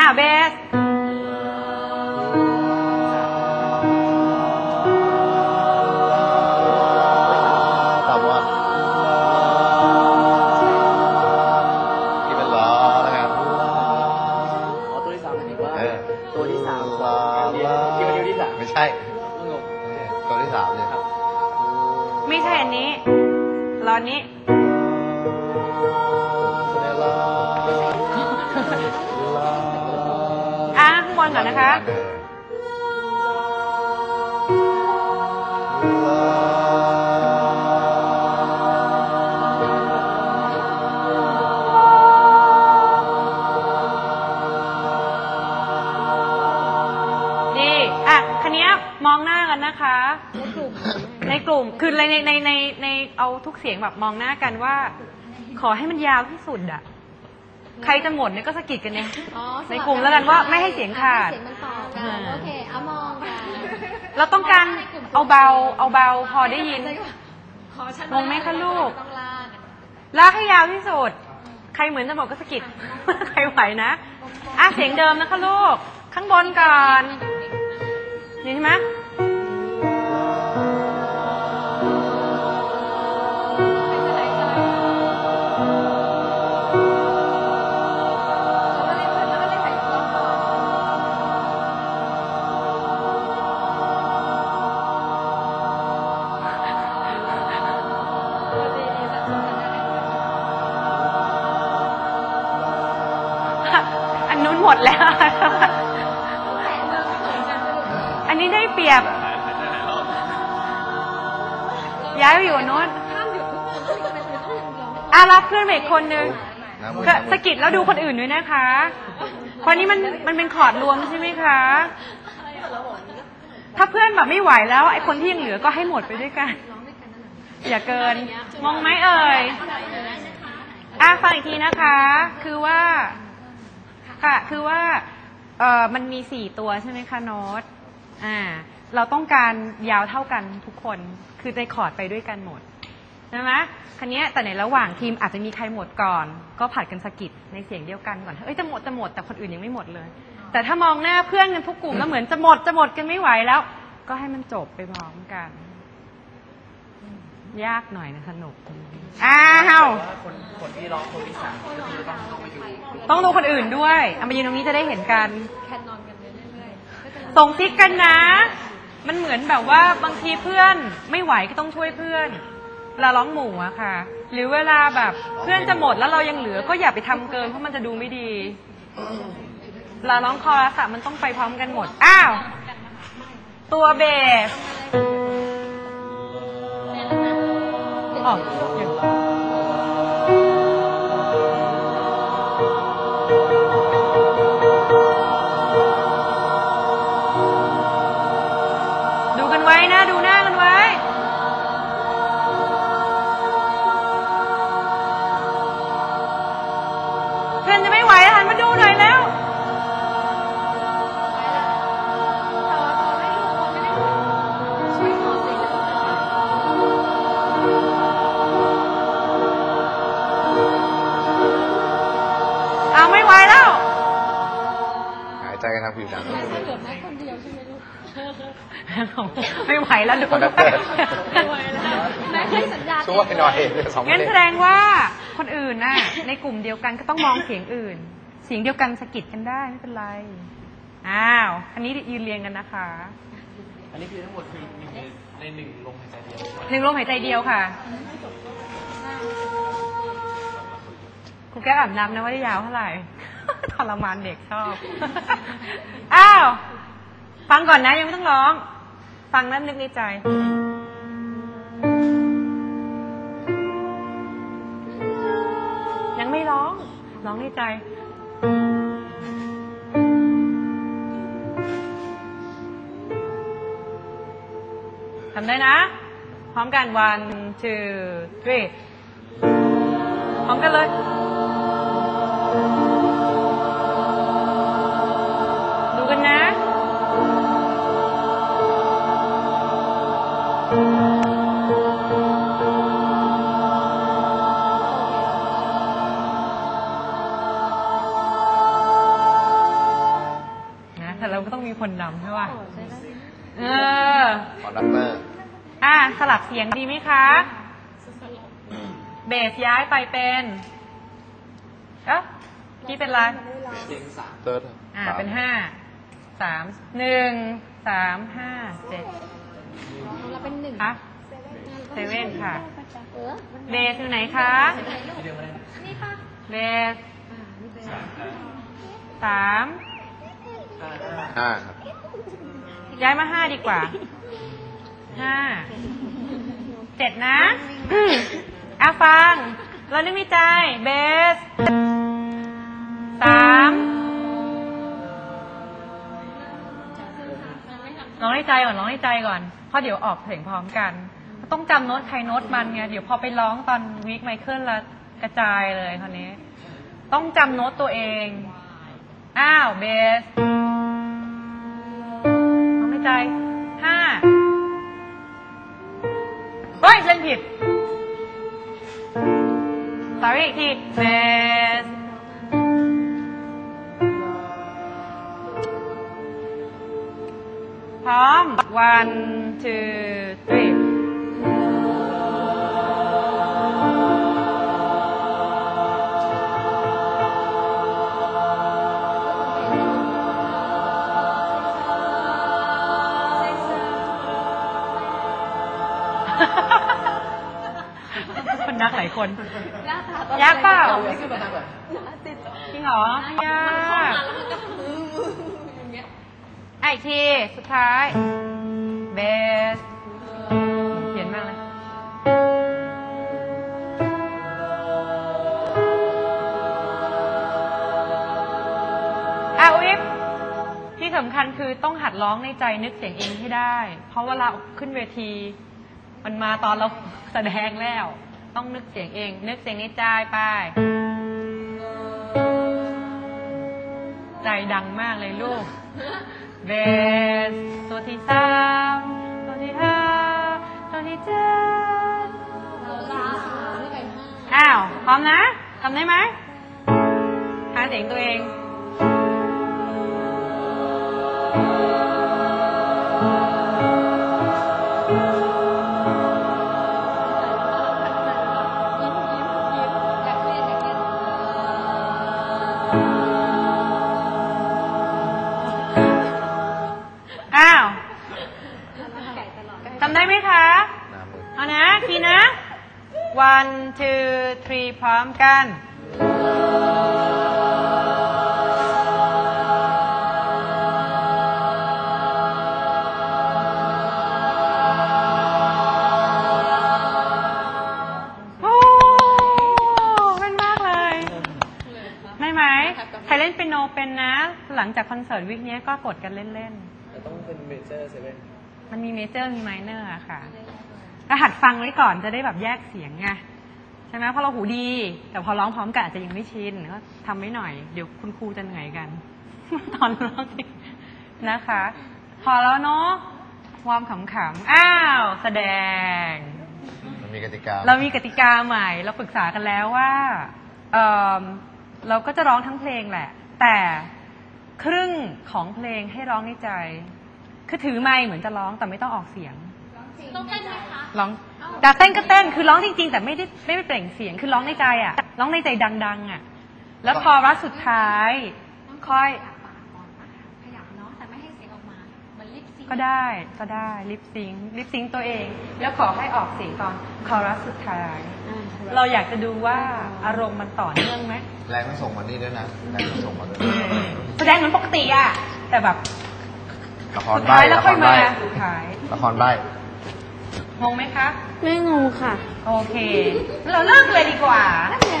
อ่าเบสตอบว่าที่เป็นล้อแล้วกันอ๋อตัวที่สามหมายถึงว่า เออตัวที่สามลาลาคิดว่านิ้วที่สาม ไม่ใช่ต้องงง เออตัวที่สามเนี่ยครับไม่ใช่อันนี้รอนี้เน มนต์ก่อนนะคะ นี่ อะคันนี้ยมองหน้ากันนะคะ ในกลุ่ม คือในในในในเอาทุกเสียงแบบมองหน้ากันว่า ขอให้มันยาวที่สุดอะ ใครจะหมดเนี่ยก็สะกิดกันเนี่ย อ๋อในกลุ่มแล้วกันว่าไม่ให้เสียงขาดให้เสียงมันต่อกันอ่าโอเคเอามองกันเราต้องการเอาเบาเอาเบาพอได้ยิน ขอฉันงงไหมคะลูก ต้องลากลากให้ยาวที่สุด ใครเหมือนจะหมดก็สะกิด ใครไหวนะ อะเสียงเดิมนะคะลูก ข้างบนก่อน นี่ใช่ไหม ได้เปรียบ ย้ายไปอยู่อันนู้นห้ามหยุดทุกคนทุกคนเป็นคนต้องร้องอะรับเพื่อนไปอีกคนนึงน้ำมือก็สะกิดแล้วดูคนอื่นด้วยนะคะเพราะนี้มันมันเป็นคอร์ดรวมใช่ไหมคะ ถ้าเพื่อนแบบไม่ไหวแล้วไอ้คนที่ยังเหลือก็ให้หมดไปด้วยกัน อย่าเกิน มองไหมเอ่ยอะฟังอีกทีนะคะ คือว่า ค่ะ คือว่า เอ่อ มันมีสี่ตัวใช่ไหมคะโน้ต อ่า เราต้องการยาวเท่ากันทุกคน คือในคอร์ดไปด้วยกันหมดใช่ไหมคันนี้ยแต่ในระหว่างทีมอาจจะมีใครหมดก่อน ก็ผัดกันสะกิดในเสียงเดียวกันก่อน เอ้ยจะหมดจะหมดแต่คนอื่นยังไม่หมดเลย แต่ถ้ามองหน้าเพื่อนกันทุกกลุ่มแล้วเหมือนจะหมดจะหมดกันไม่ไหวแล้ว ก็ให้มันจบไปพร้อมกัน ยากหน่อยนะสนุก อ้าวว่าคนคนที่ร้องตัวที่สามก็คือต้องต้องไปดูต้องดูคนอื่นด้วยเอามายืนตรงนี้จะได้เห็นกัน ส่งซิกกันนะ มันเหมือนแบบว่าบางทีเพื่อนไม่ไหวก็ต้องช่วยเพื่อนเวลาร้องหมู่อะค่ะ หรือเวลาแบบเพื่อนจะหมดแล้วเรายังเหลือก็อย่าไปทำเกินเพราะมันจะดูไม่ดีเวลาร้องคอรัสอะมันต้องไปพร้อมกันหมด อ้าว ตัวเบสอ๋อ ไม่ไหวแล้วดูคอนดักเตอร์แม่ให้สัญญาณช่วยหน่อยสองงั้นเล่แสดงว่าคนอื่นน่ะในกลุ่มเดียวกันก็ต้องมองเสียงอื่น เสียงเดียวกันสะกิดกันได้ไม่เป็นไร อ้าว อันนี้ยืนเรียงกันนะคะ อันนี้คือทั้งหมดคือมีในหนึ่งลมหายใจเดียวหนึ่งลมหายใจเดียวค่ะครูแก้วอาบน้ำนะว่าได้ยาวเท่าไหร่ทรมานเด็กชอบ อ้าว ฟังก่อนนะยังไม่ต้องร้อง ฟังแล้วนึกในใจ ยังไม่ร้อง ร้องในใจทำได้นะ พร้อมกัน one two three พร้อมกันเลย เราก็ต้องมีคนนำใช่ป่ะโอ้ใช่ได้เออ คอนดักเตอร์อะสลับเสียงดีไหมคะ เบสย้ายไปเป็นเอ๊ะที่เป็นไรเสียงสามเติร์ดอ่าเป็นห้าสามหนึ่งสามห้าเจ็ดเราเป็นหนึ่งอะเซเว่นค่ะ เออเบสอยู่ไหนคะที่เดียวกันเลยนี่ค่ะเบสอ่านี่เป็นสาม ห้าครับย้ายมาห้าดีกว่า ห้า เจ็ดนะอืมอะฟัง เรานึกในใจเบส สามร้องในใจก่อนร้องในใจก่อนเพราะเดี๋ยวออกเพลงพร้อมกัน ต้องจำโน้ตใครโน้ตมันไง เดี๋ยวพอไปร้องตอนวีคไมเคิลล้วกระจายเลยคราวนี้ ต้องจำโน้ตตัวเอง อ้าว เบส ใจห้าเฮ้ยเล่นผิด sorry อีกทีเบสพร้อม one two three คนนักหลายคนยากค่ะยากเปล่าไม่ขึ้นมาทางแบบติดจริงเหรอยามันเข้ากมาแล้วมันก็มืออย่างเงี้ยอะอีกที สุดท้าย เบส เขียนมากเลย อะวิฟที่สำคัญคือต้องหัดร้องในใจนึกเสียงเองให้ได้ เพราะเวลาขึ้นเวที มันมาตอนเราแสดงแล้ว ต้องนึกเสียงเอง นึกเสียงในใจไปใจดังมากเลยลูกเบสตัวที่สามตัวที่ห้าตัวที่เจ็ดเอ้าว พร้อมนะทำได้ไหมหาเสียงตัวเอง two three พร้อมกันโอ้เป็นมากเลยไม่ไหมใครเล่นเปียโนเป็นนะ หลังจากคอนเสิร์ตวิกนี้ก็กดกันเล่นแต่ต้องเป็นเมเจอร์เซเว่นๆ มันมีเมเจอร์มีไมเนอร์อะค่ะก็หัดฟังไว้ก่อนจะได้แบบแยกเสียงไง ใช่ไหมเพราะเราหูดี แต่พอร้องพร้อมกันอาจจะยังไม่ชินก็ทำไว้หน่อย เดี๋ยวคุณครูจะเหนื่อยกัน ตอนร้องนะคะ พอแล้วเนาะความขำๆอ้าว แสดง มันมีกติกา เรามีกติกาใหม่ เราปรึกษากันแล้วว่าเอิ่มเราก็จะร้องทั้งเพลงแหละ แต่ครึ่งของเพลงให้ร้องในใจ คือถือไมค์เหมือนจะร้องแต่ไม่ต้องออกเสียง ต้องเต้นไหมคะร้องแต่เต้นก็เต้นคือร้องจริง ๆ แต่ไม่ได้ไม่ได้เปล่งเสียงคือร้องในใจอะ ร้องในใจดัง ๆ อะ แล้วพอรัสสุดท้ายค่อยปากก่อนนะขยับเนาะแต่ไม่ให้เสียงออกมาเหมันลิปซิงค์ก็ได้ก็ได้ลิปซิงลิปซิงตัวเอง แล้วขอให้ออกเสียงตอนคอรัสสุดท้ายอ่าเราอยากจะดูว่าอารมณ์มันต่อเนื่องไหมแรงต้องส่งมานี่ด้วยนะแรงต้องส่งมาด้วยแสดงเหมือนปกติอะแต่แบบละครสุดใบ้ท้ายแล้วละคค่อยรมาใบ้สุดท้ายละครใบ้ งงไหมคะ ไม่งงค่ะ โอเค เราเลิกเลยดีกว่านั่นไง